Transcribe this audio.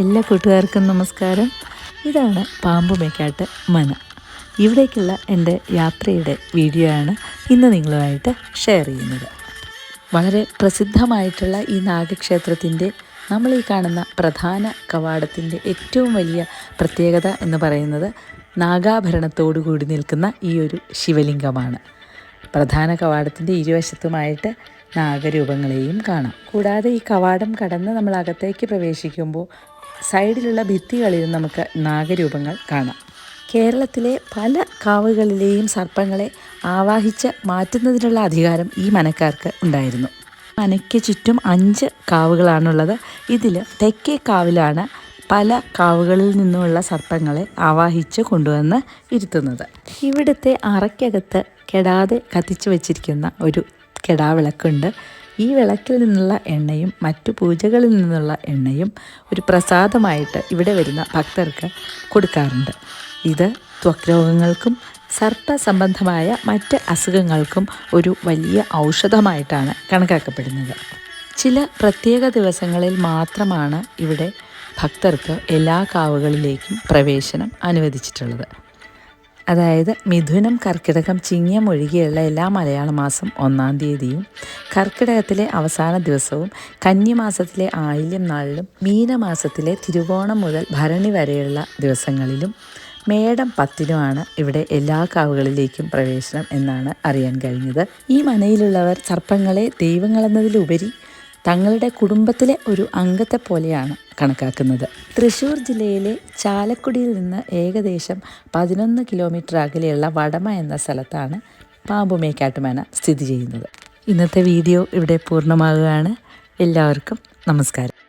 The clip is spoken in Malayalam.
എല്ലാ കൂട്ടുകാർക്കും നമസ്കാരം. ഇതാണ് പാമ്പുമേക്കാട്ട് മന. ഇവിടേക്കുള്ള എന്റെ യാത്രയുടെ വീഡിയോ ആണ് ഇന്ന് നിങ്ങളുമായിട്ട് ഷെയർ ചെയ്യുന്നത്. വളരെ പ്രസിദ്ധമായിട്ടുള്ള ഈ നാഗക്ഷേത്രത്തിന്റെ നമ്മൾ ഈ കാണുന്ന പ്രധാന കവാടത്തിന്റെ ഏറ്റവും വലിയ പ്രത്യേകത എന്ന് പറയുന്നത് നാഗാഭരണത്തോടു കൂടി നിൽക്കുന്ന ഈ ഒരു ശിവലിംഗമാണ്. പ്രധാന കവാടത്തിന്റെ ഇരുവശത്തുമായിട്ട് നാഗരൂപങ്ങളെയും കാണാം. കൂടാതെ ഈ കവാടം കടന്ന് നമ്മൾ അകത്തേക്ക് പ്രവേശിക്കുമ്പോൾ സൈഡിലുള്ള ഭിത്തികളിൽ നമുക്ക് നാഗരൂപങ്ങൾ കാണാം. കേരളത്തിലെ പല കാവുകളിലെയും സർപ്പങ്ങളെ ആവാഹിച്ച് മാറ്റുന്നതിനുള്ള അധികാരം ഈ മനക്കാർക്ക് ഉണ്ടായിരുന്നു. മനയ്ക്ക് ചുറ്റും അഞ്ച് കാവുകളാണുള്ളത്. ഇതിൽ തെക്കേ കാവിലാണ് പല കാവുകളിൽ നിന്നുമുള്ള സർപ്പങ്ങളെ ആവാഹിച്ച് കൊണ്ടുവന്ന് ഇരുത്തുന്നത്. ഇവിടുത്തെ അറയ്ക്കകത്ത് കെടാതെ കത്തിച്ചു വച്ചിരിക്കുന്ന ഒരു കെടാവിളക്കുണ്ട്. ഈ വിളക്കിൽ നിന്നുള്ള എണ്ണയും മറ്റു പൂജകളിൽ നിന്നുള്ള എണ്ണയും ഒരു പ്രസാദമായിട്ട് ഇവിടെ വരുന്ന ഭക്തർക്ക് കൊടുക്കാറുണ്ട്. ഇത് ത്വക്രോഗങ്ങൾക്കും സർപ്പ സംബന്ധമായ മറ്റ് അസുഖങ്ങൾക്കും ഒരു വലിയ ഔഷധമായിട്ടാണ് കണക്കാക്കപ്പെടുന്നത്. ചില പ്രത്യേക ദിവസങ്ങളിൽ മാത്രമാണ് ഇവിടെ ഭക്തർക്ക് എല്ലാ കാവുകളിലേക്കും പ്രവേശനം അനുവദിച്ചിട്ടുള്ളത്. അതായത് മിഥുനം കർക്കിടകം ചിങ്ങം ഒഴികെയുള്ള എല്ലാ മലയാള മാസം ഒന്നാം തീയതിയും കർക്കിടകത്തിലെ അവസാന ദിവസവും കന്നിമാസത്തിലെ ആയില്യം നാളിലും മീനമാസത്തിലെ തിരുവോണം മുതൽ ഭരണി വരെയുള്ള ദിവസങ്ങളിലും മേടം പത്തിനുമാണ് ഇവിടെ എല്ലാ കാവുകളിലേക്കും പ്രവേശനം എന്നാണ് അറിയാൻ കഴിഞ്ഞത്. ഈ മനയിലുള്ളവർ സർപ്പങ്ങളെ ദൈവങ്ങളെന്നതിലുപരി തങ്ങളുടെ കുടുംബത്തിലെ ഒരു അംഗത്തെ പോലെയാണ് കണക്കാക്കുന്നത്. തൃശൂർ ജില്ലയിലെ ചാലക്കുടിയിൽ നിന്ന് ഏകദേശം പതിനൊന്ന് കിലോമീറ്റർ അകലെയുള്ള വടമ എന്ന സ്ഥലത്താണ് പാമ്പുമേക്കാട്ടുമേന സ്ഥിതി ചെയ്യുന്നത്. ഇന്നത്തെ വീഡിയോ ഇവിടെ പൂർണമാകുകയാണ് എല്ലാവർക്കും നമസ്കാരം.